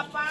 அப்பா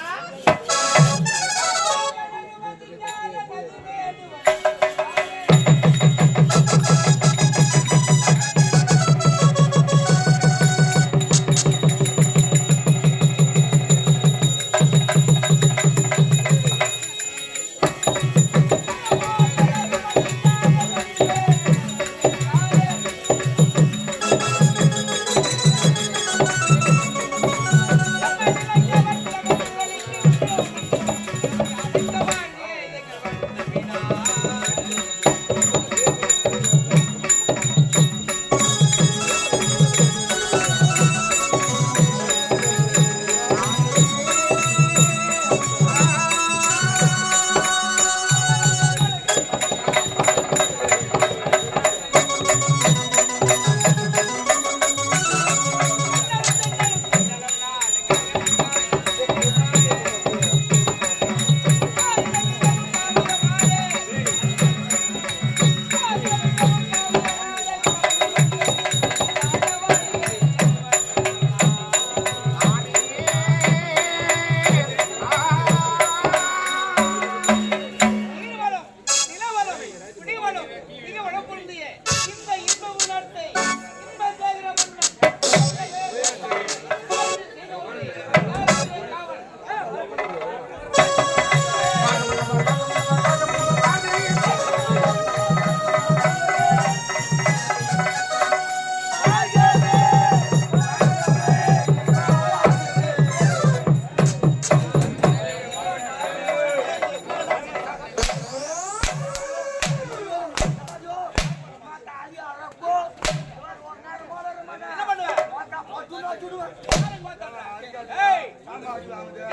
பாம்பு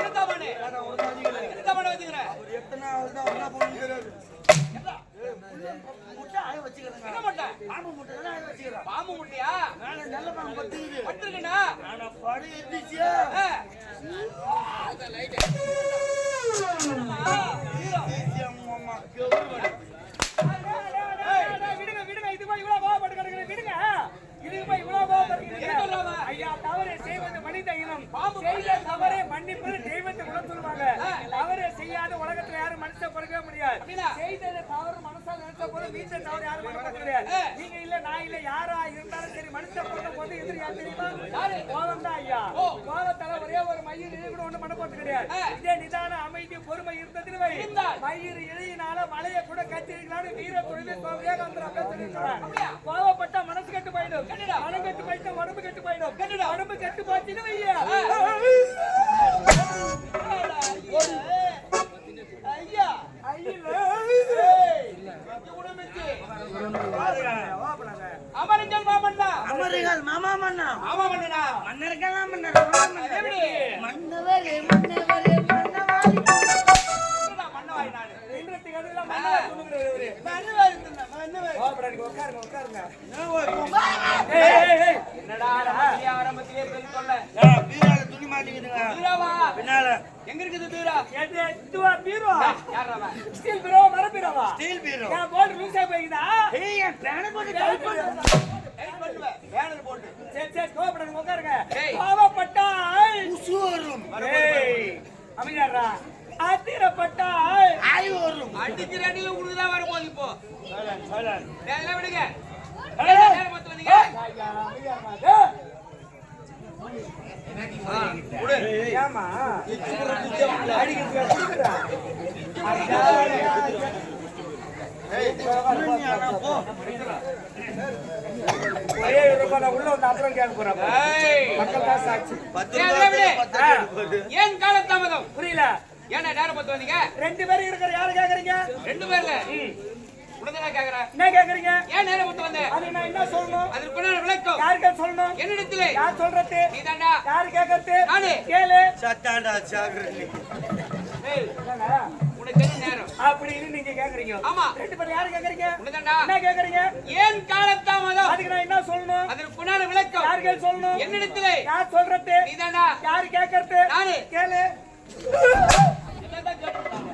முட்டையா பண்ணு? என்னத்தா பண்ண வச்சுக்கிற? என்ன முட்டை? பாம்பு முட்டையா? படுத்திருக்கேனா? ஆ. விடுங்க விடுங்க இது போய் இவ்வளவு கோவப்பட்டு கிடக்குது விடுங்க இது போய் இவ்வளவு கோவப்பட்டு என்ன கிடக்குது. சொல்றாங்க? ஐயா தவறு செய்வது இனம். செய்த தவறை மன்னிப்பது தெய்வத்தை கூட சொல்லுவாங்க. தவறு செய்யாத உலகத்துல யாரும் மனுஷ பிறக்கவே முடியாது. அப்படின்னா? செய்தது தவறு மனசால் நினைச்ச போது வீட்டுல தவறு யாரும் பண்ண முடியாது நீங்க இல்ல நான் இல்ல யாரா இருந்தாலும் சரி மனுஷ பிறந்த போது எதிரி யார் தெரியுமா? கோலம் தான் ஐயா. கோலத்தால ஒரே ஒரு மயிர் இது கூட ஒண்ணு பண்ண போறது கிடையாது. இதே நிதான அமைதி பொறுமை இருந்ததுன்னு வை. மயிர் இழையினால மலையை கூட கத்திருக்கலாம்னு வீர தொழில் கோவையாக வந்துடும் அப்படியே சொல்லியிருக்கிறான். அப்படியா? கோவப்பட்டா மனசு கெட்டு போயிடும் கெட்டுடா. மனம் கெட்டு போயிட்டா உடம்பு கெட்டு போயிடும் கெட்டுடா. உடம்பு கெட்டு போச்சுன்னு ஐயா. ஓப்பனாங்க. அமரஞ்சல் மாமன்னா அமருங்கள் மாமா மன்னா ஆமா மன்னனா மன்னருக்கெல்லாம் மன்னர் மன்னவரே மன்னவரே உட்காருங்க உட்காருங்க. என்னடா ஆரம்பத்திலே பெண் பீரால துணி மாட்டிக்கிதுங்க பீராவா பின்னால எங்க இருக்குது பீரா எது, இதுவா பீரோ? யாரா அவன்? ஸ்டீல் பீரோ, மர பீரோவா? ஸ்டீல் பீரோ என் போட்டு? ஏய் என் பேனை போட்டு டைட் பண்ணுவேன், பேனர் போட்டு சரி, சரி, கோவப்படாதீங்க, உட்காருங்க. ஏய். கோவப்பட்டால் உசு வரும் ஏய், அமைதியாடுறா. ஆத்திரப்பட்டால் ஆய் வரும் அடிக்கிற அடியில உள்ள வந்து அப்புறம் கேட்க போறேன் ஏய். மக்கள் தான் சாட்சி பத்து ஏய், ரூபாய் ஏன் காலதாமதம் புரியல ஏன்னா நேரம் பார்த்து வந்தீங்க ரெண்டு பேரும் இருக்கிற யாரு கேக்குறீங்க ரெண்டு பேர்ல உடனே கேக்குறேன். என்ன கேக்குறீங்க? ஏன் நேரம் பார்த்து வந்த? அது நான் என்ன சொல்லணும்? அதற்குள்ள விளக்கம். யாருக்கு சொல்லணும்? என்னிடத்திலே. யார் சொல்றது? நீதாண்டா. யாரு கேக்குறது? நானு. கேளு. சத்தாண்டா சாகுறது ஏய், என்னங்க? உனக்கு என்ன நேரம்? அப்படின்னு நீங்க கேக்குறீங்க. ஆமா. ரெண்டு பேரும் யாரு கேக்குறீங்க? உனதாண்டா என்ன கேக்குறீங்க? ஏன் காலதாமதம் அதுக்கு நான் என்ன சொல்லணும்? அதற்குண்டான விளக்கம். யாருக்கு சொல்லணும்? என்னிடத்திலே. யார் சொல்றது? நீதாண்டா. யாரு கேக்குறது? நானு. கேளு. என்னதான் கேட்டுருக்காங்க?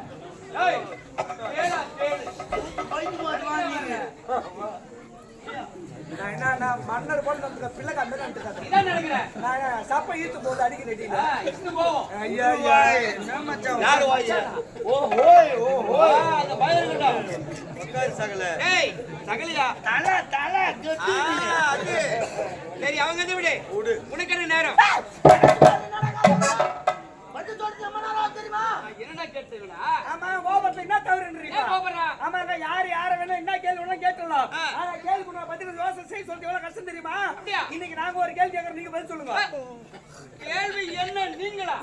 ஏய், மன்னர் போல நம்ம பிள்ளை நினைக்கிறேன் நான் சப்ப ஈத்து போட்டு அடிக்க. சரி அவங்க வந்து விடு? விடு. உனக்கு என்ன நேரம்? என்னடா கேட்டுங்களா ஆமா கோபத்துல என்ன தவறுன்றீங்க? ஆமா யாரு யார வேணா என்ன கேள்வி வேணா கேட்டுடலாம். ஆ. ஆனா கேள்வி நான் பதில் யோசனை செய்ய சொல்றது எவ்வளவு கஷ்டம் தெரியுமா? இன்னைக்கு நாங்க ஒரு கேள்வி கேட்கறோம் நீங்க பதில் சொல்லுங்க. கேள்வி என்ன நீங்களா?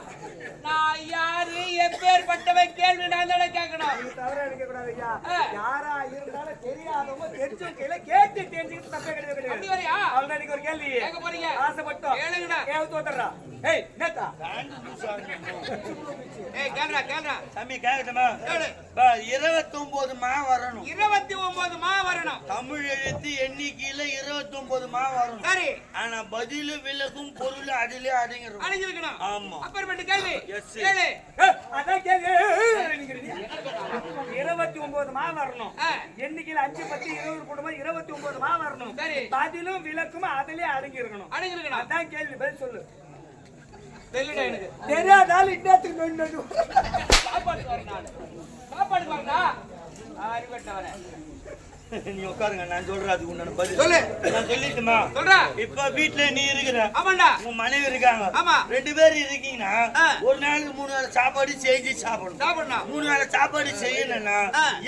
நான் யாரு? எப்பேற்பட்டவன் கேள்வி நான் தானே கேட்கணும். தவறா எடுக்க கூடாது ஐயா. யாரா இருந்தாலும் தெரியாதவங்க தெரிஞ்சவங்க கேட்டு தெரிஞ்சுக்கிட்டு தப்பே கிடையாது. அவ்வளவுதான் இன்னைக்கு ஒரு கேள்வி. கேட்க போறீங்க. ஆசைப்பட்டோம். கேளுங்கடா. ஏன் தோத்துறா? ஏய் ஏய் சாமி கேட்கட்டுமா இருபத்தி ஒன்பது மா வரணும். இருபத்தி ஒன்பது மா வரணும். தமிழ் எழுத்து எண்ணிக்கையில இருபத்தி ஒன்பது மா வரணும். சரி. ஆனா பதிலு விலகும் பொருள் அதிலே அடங்கிடும் ஆமா. அப்புறமேட்டு கேள்வி sir. கேளு. அதான் கேள்வி இருபத்தி ஒன்பது மா வரணும். எண்ணிக்கையில் அஞ்சு பத்து இருபது குடும்பம் இருபத்தி ஒன்பது மா வரணும். சரி. பதிலும் விளக்கும் அதிலே அடங்கி இருக்கணும் அணிஞ்சிருக்கணும் அதான் கேள்வி பதில் சொல்லு. தெரியாதாலும் இன்னத்துக்கு நொண்டு சாப்பாடு நான். சாப்பாடு வரா அறிவட்டவனே நீ உட்காருங்க நான் சொல்றேன் அதுக்கு உண்டான பதில். சொல்லு. நான் சொல்லிட்டுமா? சொல்றா. இப்ப வீட்டுல நீ இருக்கிற ஆமாண்டா. உன் மனைவி இருக்காங்க. ஆமா. ரெண்டு பேரும் இருக்கீங்கன்னா. ஒரு நாளுக்கு மூணு வேளை சாப்பாடு செஞ்சு சாப்பிடணும். சாப்பிடணும். மூணு வேளை சாப்பாடு செய்யணும்னா.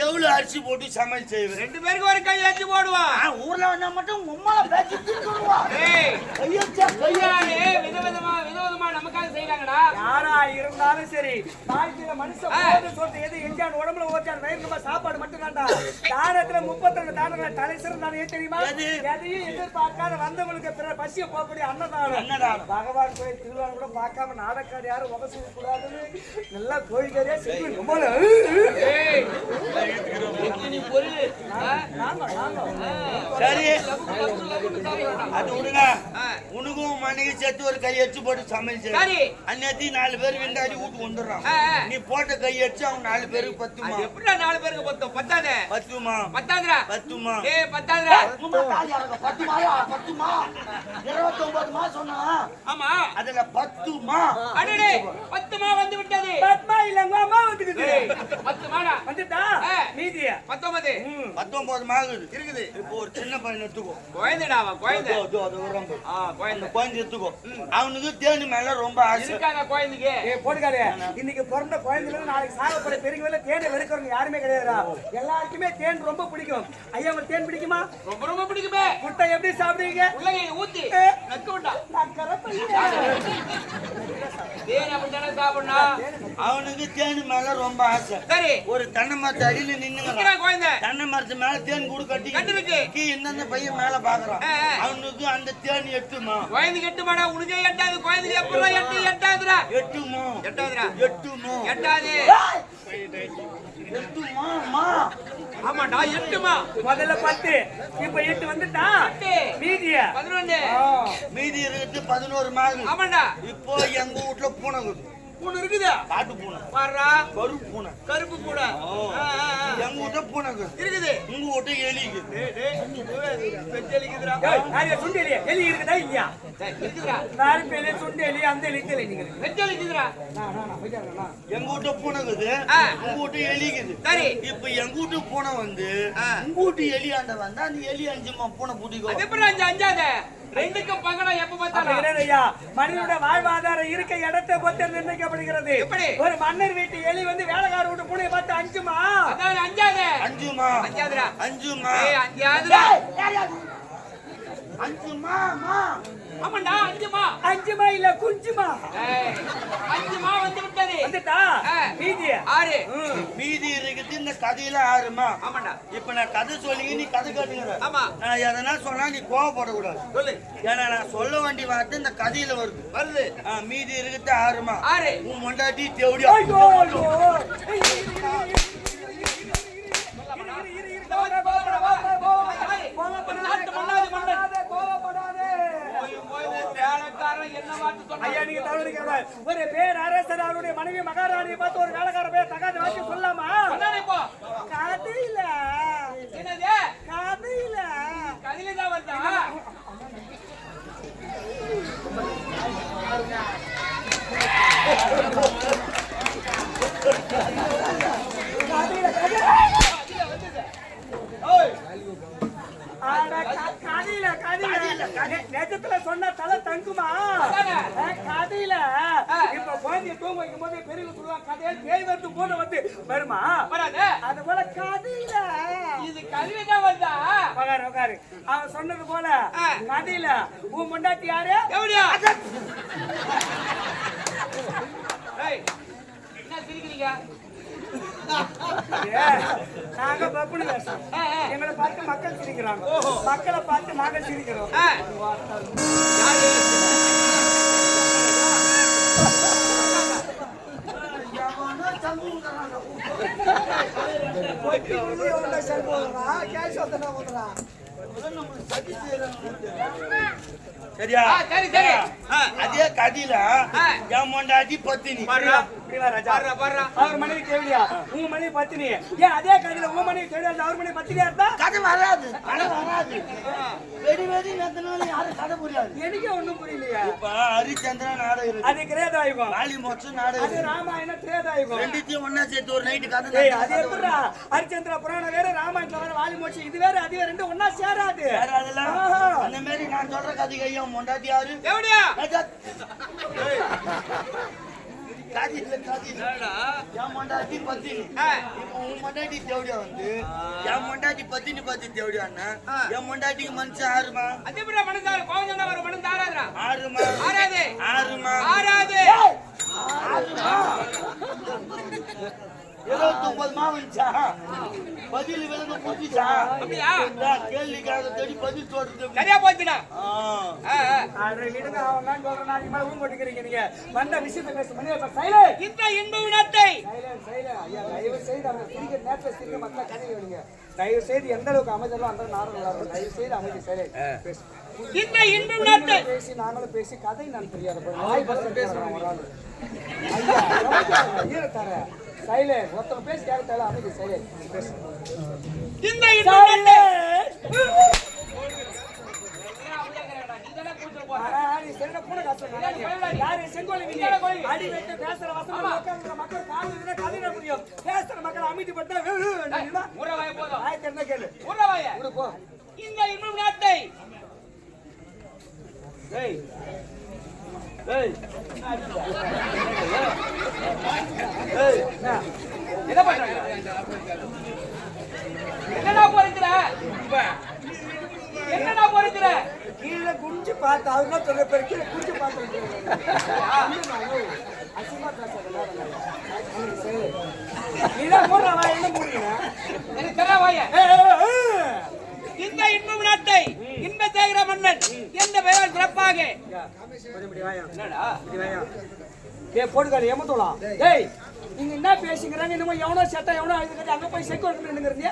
எவ்வளவு அரிசி போட்டு சமையல் செய்வேன்? ரெண்டு பேருக்கு ஒரு கை அடிச்சு போடுவான் ஊர்ல வந்தா மட்டும் உம்மால பேசிட்டு சொல்லுவா ஏய். ஐயோ சே, ஐயோ ஐயாடே விதவிதமா விதவிதமா நமக்காக யாரா இருந்தாலும் சரி. வாழ்க்கையில மனுஷன் சொல்றது எது எஞ்சான் உடம்புல ஓச்சான் வயிறுமா சாப்பாடு மட்டும் தான்டா. தானத்துல முப்பத்தி தானங்களை தலை சிறந்தானே தெரியுமா? எது? எதையும் எதிர்பார்க்காத வந்தவங்களுக்கு பிற பசிய போகக்கூடிய அன்னதானம். அன்னதானம். பகவான் கோயில் திருவிழா கூட பார்க்காம நாடக்கார் யாரும் செய்ய கூடாதுன்னு நல்லா கோயில்காரியா செய்யும் ரொம்ப? சரி. அது விடுங்க. உனக்கும் மனைவி சேர்த்து ஒரு கையடிச்சு போட்டு சமையல் அந்நேரத்தி நாலு பேர் விண்டாடி வீட்டுக்கு வந்துடுறான். நீ போட்ட கையடிச்சு அவங்க நாலு பேருக்கு பத்துமா? அது எப்படிடா நாலு பேருக்கு பத்தும்? பத்தாதே. பத்துமா? பத்தாதுடா. பத்துமா? ஏய் பத்தாதுடா பத்துமாயா பத்துமா? இருபத்தி ஒன்பது மாசம் சொன்னா? ஆமா. அதுல பத்துமா? அடடே பத்துமா வந்து விட்டது. பத்மா இல்லங்க அம்மா வந்துக்குது. பத்துமாடா. வந்துட்டா. மீதிய? பத்தொன்பது. பத்தொன்பது மாகுது இருக்குது? இப்போ ஒரு சின்ன பையன் எடுத்துக்கோ. குழந்தைடா குழந்தை குழந்தை குழந்தை எடுத்துக்கோ. அவனுக்கு தேனி மேல ரொம்ப ஆசை. இருக்காங்க குழந்தைக்கு ஏ போட்டுக்காரு இன்னைக்கு பிறந்த குழந்தைங்க நாளைக்கு சாகப்பட பெரியவங்க தேனை வெறுக்கிறவங்க யாருமே கிடையாதுடா. எல்லாருக்குமே தேன் ரொம்ப பிடிக்கும். ஐயா உங்களுக்கு தேன் பிடிக்குமா? ரொம்ப ரொம்ப பிடிக்குமே. முட்டை எப்படி சாப்பிடுவீங்க? உள்ளங்கை ஊத்தி. நக்கு விட்டா. நான் கரப்பையா. தேன் அப்படித்தானே சாப்பிடணும். அவனுக்கு தேனி மேல ரொம்ப ஆசை. சரி. ஒரு தென்னை மரத்து அடியில நின்னுங்க குழந்தை. தென்னை மரத்து மேல தேன் கூடு கட்டி கட்டிருக்கு. கீ இந்தந்த பையன் மேல பாக்குறான். அவனுக்கு அந்த தேன் எட்டுமா? குழந்தைக்கு எட்டுமாடா? உனக்கே எட்டாது. குழந்தைக்கு எப்படா எட்டு? எட்டாதுடா எட்டுமோ? ஆமாடா முதல்ல பத்து. இப்ப எட்டு வந்துட்டா? மீதிய? பதினொன்னு. மீதி இருக்கிறது பதினோரு மாதம். ஆமாண்டா. இப்போ எங்க வீட்டுல பூனை மூணு இருக்குதா. காட்டு பூனை. பாடுறா கருப்பு பூனை. கருப்பு கூட ஆ, ஆ, ஆ. எங்க வீட்டுல பூனை இருக்குது. உங்க வீட்டு எலி இருக்குது டேய், டேய், பெத்தெலிக்குதுடா. நிறைய சுண்டு எலி எலி இருக்குதா இல்லையா. நாலு பேரு சுண்டு எலி அந்த எலி எலி நீங்க பெத்தெலிக்குதுடா. எங்க வீட்டு பூனை இருக்குது. உங்க வீட்டு எலி இருக்குது சரி. இப்ப எங்க வீட்டு பூனை வந்து. உங்க வீட்டு எலி ஆண்ட வந்தா அந்த எலி அஞ்சுமா பூனை பூட்டிக்கோ. அது எப்படி அஞ்சு அஞ்சாத? ரெண்டுக்கும் பங்கடா எப்ப பார்த்தாலும். ஐயா மனிதனுடைய வாழ்வாதாரம் இருக்க இடத்தை பொறுத்து நிர்ணயிக்கப்படுகிறது? ஒரு மன்னர் வீட்டு எலி வந்து வேலைக்கார வீட்டு பூனையை பார்த்து அஞ்சுமா அதான் அஞ்சாத. அஞ்சுமா அஞ்சாதுடா. அஞ்சுமா ஏய், அஞ்சாதுடா. அஞ்சுமா மா ஆமாண்டா, அஞ்சுமா. அஞ்சுமா இல்ல குஞ்சுமா அஞ்சுமா வந்து விட்டது. வந்துட்டா ஆ. மீதிய ஆறு. மீதி இருக்குது இந்த கதையில ஆறுமா ஆமாண்டா. இப்ப நான் கதை சொல்லி நீ கதை கேட்டுக்கிற ஆமா. நான் எதனா சொன்னா நீ கோவப்படக்கூடாது சொல்லு. ஏன்னா நான் சொல்ல வேண்டிய வார்த்தை இந்த கதையில வருது வருது. மீதி இருக்குது ஆறுமா ஆறு. உன் மொண்டாட்டி தேவடியா ஐயோ ஐயோ நாட்டு மன்னாதி மன்னன். போய் போய் உன் வேலைக்காரன் என்ன வார்த்தை சொன்னான்? ஐயா நீங்க தவறுக்கிறார் ஒரு பேர் அரசர் அவருடைய மனைவி மகாராணியை பார்த்து ஒரு வேலைக்கார பேர் தகாத வாக்கி சொல்லாமா சொன்னானே இப்போ. கதையில என்னது? கதையில கதிலைதான் வருதா? ஆட க- கதையில கதையில நெ- நெஜத்துல சொன்னா தலை தங்குமா கதையில. இப்ப குழந்தைய தூங்க வைக்கும் போது பெரியவங்க சொல்லுவாங்க கதையில பேய் வந்து போன வந்து வருமா. அது போல கதையில இது கதிலைதான் வருதா? உட்காரு உட்காரு அவன் சொன்னது போல. கதையில உன் முண்டாட்டி யாரு எப்படியா? என்ன சிரிக்கிறீங்க? நாங்க பப்புனு ஆ. எங்களை பார்த்து மக்கள் சிரிக்கிறாங்க. மக்களை பார்த்து நாங்க சிரிக்கிறோம்? சரியா சரி, சரி. அதே கதையில. என் மொண்டாட்டி பத்தினி அவர் மனைவி தேவையா? உங்க மனைவி பத்தினி. ஏன் அதே கதையில உங்க மனைவி தேவையா? அவர் மனைவி பத்தினியா இருந்தா? கதை வராது. கதை வராது. வெடி வெடி நேரத்தினால யாரும் கதை புரியாது. எனக்கே ஒண்ணும் புரியலையா. இப்ப ஹரிச்சந்திரன் நாடகம் அது கிரேதாயுகம். காளி மோட்சம் நாடகம் அது இருக்கு. ராமாயண திரேதாயுகம் ரெண்டுத்தையும் ஒண்ணா சேர்த்து ஒரு நைட்டு கதை அது கதை எப்படிடா? ஹரிச்சந்திர புராணம் வேற ராமாயணத்துல வேற வாலி மோட்சி இது வேற அது வேற ரெண்டும் ஒண்ணா சேராது. ஆஹா. அந்த மாதிரி நான் சொல்ற கதைக்கு ஐயா மொண்டாட்டி யாரு? எப்படியா? ராஜா. காதி இல்ல காதி இல்ல என்னடா? என் மொண்டாட்டி பத்தினி உன் மொண்டாட்டி தேவடியா வந்து என் மொண்டாட்டி பத்தினி பத்தி தேவடியான்னா என் மொண்டாட்டிக்கு மனுஷன் ஆறுமா அது எப்படிடா மனசாரு? கோவம் சொன்னா ஒரு மனம் தாராதுடா. ஆறுமா ஆறாது. ஆறுமா ஆறாது. இருபத்தி ஒன்பது பதில் புதிச்சா அப்படியா? கேள்விக்காக தேடி பதில் சொல்றது சரியா போச்சுடா. ஆ. ஆ, ஆ. அதை விடுங்க அவன் தான் சொல்றேன். நான் இனிமேல் ஊன் போட்டுக்கிறீங்க நீங்க. வந்த விஷயத்தை பேச. மணி சைலண்ட் இந்த இன்ப வினத்தை சைலண்ட் சைலண்ட் ஐயா தயவு செய்து அவங்க சிரிக்க மக்களா கதை விடுங்க. தயவு செய்து எந்த அளவுக்கு அமைச்சரோ அந்த விளாடுறோம் தயவு செய்து அமைதி சைலண்ட் பேசு. இந்த இன்ப வினத்தை பேசி நாங்களும் பேசி கதை நான் தெரியாத போய் ஐயா தர. சைலண்ட் ஒருத்தவங்க பேசி கேட்கல அமைதி சைலண்ட் பேசு இந்த பேசுற மக்கள் வு, வேண்டாம். உறவாய போதும். திறந்தா கேளு. உறவாய. இந்த வினத்தை ஏய் ஏய். ஏய் என்ன? என்ன பண்றாங்க என்னடா பொறுக்கிற என்னடா பொறுக்கிற கீழே குனிஞ்சு பார்த்து, அவர் என்ன சொல்ற பேரு? கீழே குனிஞ்சு பார்த்து வைக்கிறீங்க. அசிங்கமா பேசாத, விளையாடாத. அமைதி, silent. நீதான் போடுற வாயை என்ன மூடுறீங்க? எனக்கு தர வாய. இந்த இன்ப வினத்தை இன்ப சேகர மன்னன் எந்த பெயர் சிறப்பாக. ஏய், போட்டுக்காரு, ஏமாத்தோலாம். ஏய், நீங்க என்ன பேசிக்கிறாங்க எவனோ செத்தா எவனோ அழுது கட்டி அங்க போய் செக்கு நின்னுங்கிறீங்க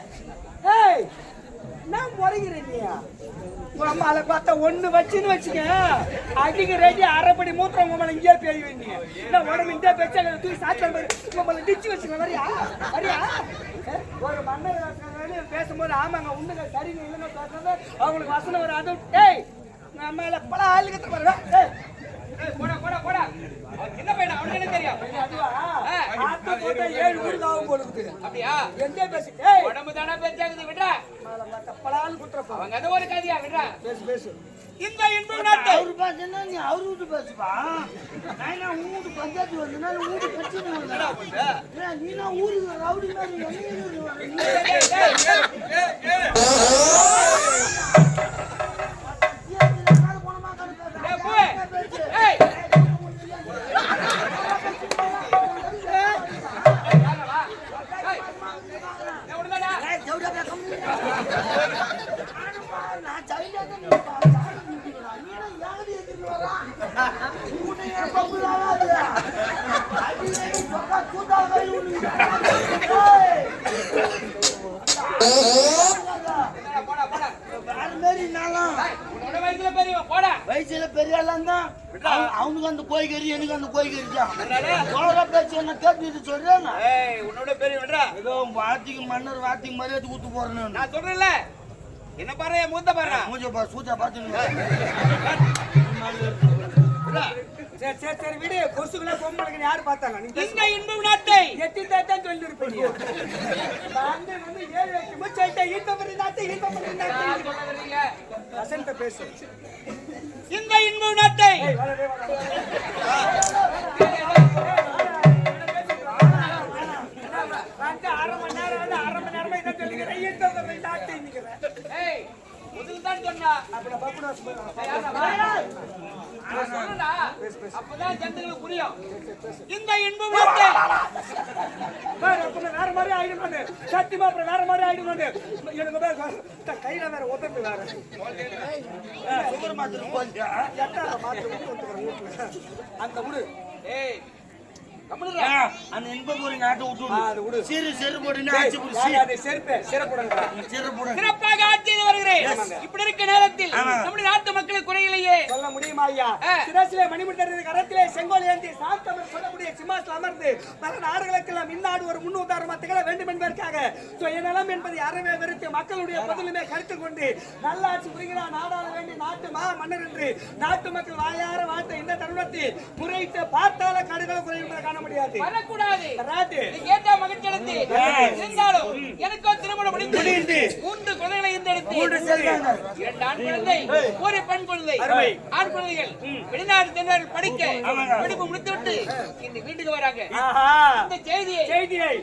ஏய் என்ன முறைகிறீங்க நம்ம அதை பார்த்தா ஒன்று வச்சுன்னு வச்சுக்க. அடிக்க ரெடி அரைப்படி மூத்திரம் உங்க மேல இங்கே பேய் வேண்டிய என்ன உடம்பு இந்த பேச்சா தூக்கி சாத்திரம் மாதிரி உங்க டிச்சு வச்சுக்க வரியா? வரியா? ஒரு மன்னர் இருக்காங்கன்னு பேசும்போது ஆமாங்க உண்மைங்க சரிங்க இல்லைங்க பேசுறது அவங்களுக்கு வசனம் வரும். டேய் நம்ம உங்க பல ஆளுகத்தை பாருங்க டேய் போடா போடா போடா. அவன் சின்ன பையன்? அவனுக்கு என்ன தெரியும்? இது அதுவா? ஆத்து போட்டா ஏழு இருக்குது. அப்படியா? எங்கே பேசு? உடம்பு தானே பெருசாகுது விடுறா. மேல மத்த பலால் குத்துறப்பா. அவங்க அது ஒரு கதையா விடுறா. பேசு, பேசு. இந்த இன்ப வினத்தை அவரு பார்த்தீங்கன்னா நீ அவரு வீட்டு பேசுப்பா? நான் என்ன உன் வீட்டு பஞ்சாயத்து வந்தேன்னா உன் வீட்டு பிரச்சனை வருதா ஏன் நீ நான் ஊருக்கு ரவுடி மாதிரி வயசுல பெரிய ஆளாம் தான் அவனுக்கு அந்த கோய்கறி எனக்கு அந்த கோய்கறி தான் சோழ பேச்சு என்ன கேட்டுட்டு சொல்றேன் ஏய், உன்னோட பெரியவன், விடுறா. ஏதோ வாத்திக்கு மன்னர் வாத்திக்கு மரியாதை ஊத்து போறேன்னு நான் சொல்றேன்ல என்ன பாரு மூத்த பாரு மூஞ்ச பா சூச்சா பாத்துன்னு சரி, சரி, சரி, விடு. கொசுக்குள்ள பொம்பளைங்கன்னு யாரு பார்த்தாங்க? இந்த இன்ப வினத்தை எத்தி தாத்தான் சொல்லிருப்பீங்க. வந்து வந்து ஏழு எட்டு பண்ணி நாத்து, ஈட்ட பண்ணி நாத்து. நான் சொல்ல வர்றீங்க. வசந்த பேசு. இந்த இன்ப வினத்தை ஏய், வரவே வர. வந்து அரை மணி நேரம் அரை மணி நேரமா இதை சொல்லிக்கிறேன். ஈட்ட பண்ணி நாத்து இன்னிக்கிறேன். ஏய் முதல் தான் சொன்னா அப்புறம் பப்புனா சும்மா. ஏய், யாரா, வா. நான் சொல்றேன்டா. அப்பதான் ஜனங்களுக்கு புரியும் இந்த இன்ப வினத்தை வேற அப்புறம் வேற மாதிரி ஆயிடுமான்னு. சத்தியமா அப்புறம் வேற மாதிரி ஆயிடுமான்னு. எனக்கு வேற த- கையில வேற உதட்டு வேற. சுகர் மாத்திரம் போலியா எட்டால மாத்தி விட்டு வந்துக்கிறேன் வீட்டுல. அந்த விடு. ஏய் கம்முனு அந்த இன்ப போறீங்க ஆட்டை ஆ, அது விட்டு விடு. சிறு செரு போட்டு ஆச்சு யாரு புடிச்சு அது செருப்பு? சிறப்புடன்டா. சிறு போடு சிறப்பாக ஆட்சி செய்து வருகிறேன் இப்படி இருக்க நேரத்தில் ஆமாங்க. நம்முடைய நாட்டு மக்களுக்கு குறையிலேயே சொல்ல முடியுமா ஐயா ஆ. சிரசிலே மணிமுட்டர் கரத்திலே செங்கோல் ஏந்தி சாத்தவர் சொல்லக்கூடிய சிம்மாசனம் அமர்ந்து பல நாடுகளுக்கெல்லாம் இந்நாடு ஒரு முன் உதாரணமா திகழ வேண்டும் என்பதற்காக சுயநலம் என்பதை அறவே வெறுத்து மக்களுடைய பதிலுமே கருத்தில் கொண்டு நல்லாட்சி புரிகிறார் நாடாள வேண்டிய நாட்டு மா மன்னர் என்று நாட்டு மக்கள் வாயார வாழ்த்த இந்த தருணத்தில் முறையிட்டு பார்த்தால கடுகளை குறையும் காண முடியாது. வரக்கூடாது வராது நீ கேட்ட மகிழ்ச்சி அடைந்து. இருந்தாலும் எனக்கோ திருமணம் முடிந்து மூன்று குழந்தைகளை மூன்று. இரண்டு ஆண் குழந்தை ஒரு பெண் குழந்தை. ஆண் குழந்தைகள் வெளிநாடு சென்றார்கள் படிக்க. படிப்பு முடித்துவிட்டு இந்த வீட்டுக்கு வராங்க. இந்த செய்தியை செய்தியை.